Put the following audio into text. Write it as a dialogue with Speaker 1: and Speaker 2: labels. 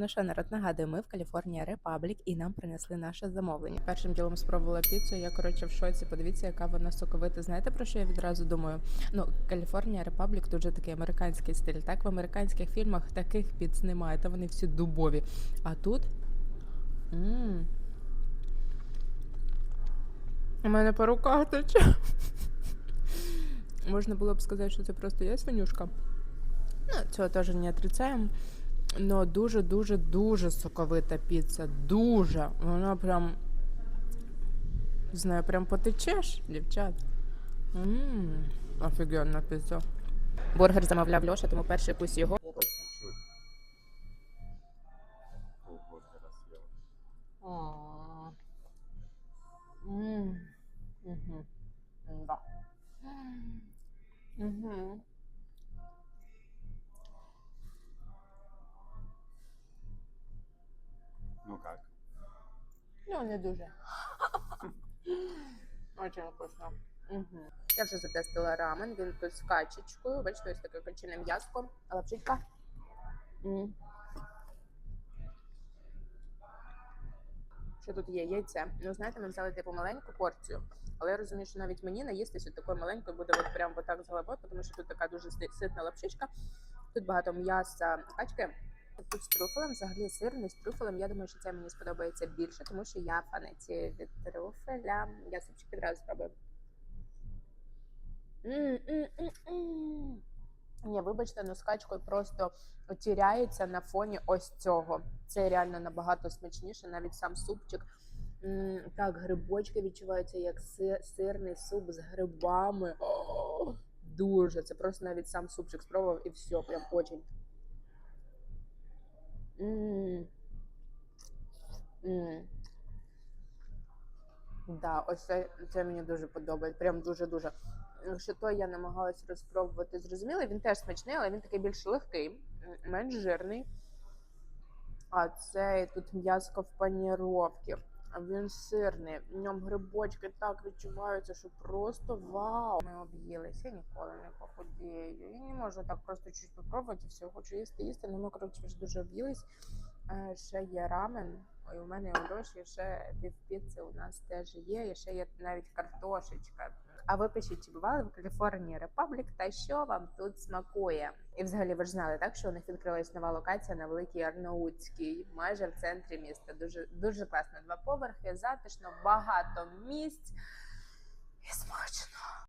Speaker 1: Ну що, народ, нагадую, ми в Каліфорнія Репаблік і нам принесли наше замовлення. Першим ділом спробувала піцу. Я коротше в шоці. Подивіться, яка вона соковита. Знаєте про що я відразу думаю? Ну, Каліфорнія Репаблік дуже такий американський стиль. Так в американських фільмах таких піц немає, та вони всі дубові. А тут. м У мене по руках тече. Можна було б сказати, що це просто я свинюшка. Ну, цього теж не отрицаємо. Но дуже, дуже, дуже соковита піца. Дуже. Вона прям. Не знаю, прям потечеш, дівчат. Ммм, офігенна піца. Бургер замовляв Льоша, тому перший кусь його.
Speaker 2: Чуть-чуть. Полбургера Ну,
Speaker 1: не дуже. Очень вкусно. Угу. Я вже затестила рамен, він тут з качечкою. Бачите, ось таке качине м'яско, лапшичка. М. Що тут є? Яйце. Ну, знаєте, ми взяли типу маленьку порцію, але я розумію, що навіть мені наїстися такою маленькою буде от прям отак з головою, тому що тут така дуже ситна лапшичка. Тут багато м'яса качки. Тут з трюфелем, взагалі сирний з трюфелем. Я думаю, що це мені сподобається більше, тому що я фанатію від трюфеля. Я супчик відразу спробую. Ні, вибачте, ну з просто тіряється на фоні ось цього. Це реально набагато смачніше, навіть сам супчик. Так, грибочки відчуваються як сирний суп з грибами. Дуже. Це просто навіть сам супчик спробував і все, прям очень. Да, ось це, це мені дуже подобається. Прям дуже-дуже. Що то я намагалась розпробувати. Зрозуміло, він теж смачний, але він такий більш легкий, менш жирний. А цей тут м'язко в паніровці. Він сирний. В ньому грибочки так відчуваються, що просто вау. Ми об'їлися, я ніколи не похудію. Я не можу так просто щось попробувати все. Хочу їсти, їсти. Ну ми коротше вже дуже об'їлись. Е, Ще є рамен. І у мене у Льоші ще півпіци у нас теж є. І ще є навіть картошечка. А ви пишіть, бували в Каліфорнії Репаблік та що вам тут смакує? І взагалі ви ж знали, так що у них відкрилась нова локація на Великій Арнаутській, майже в центрі міста. Дуже дуже класно. Два поверхи, затишно, багато місць і смачно.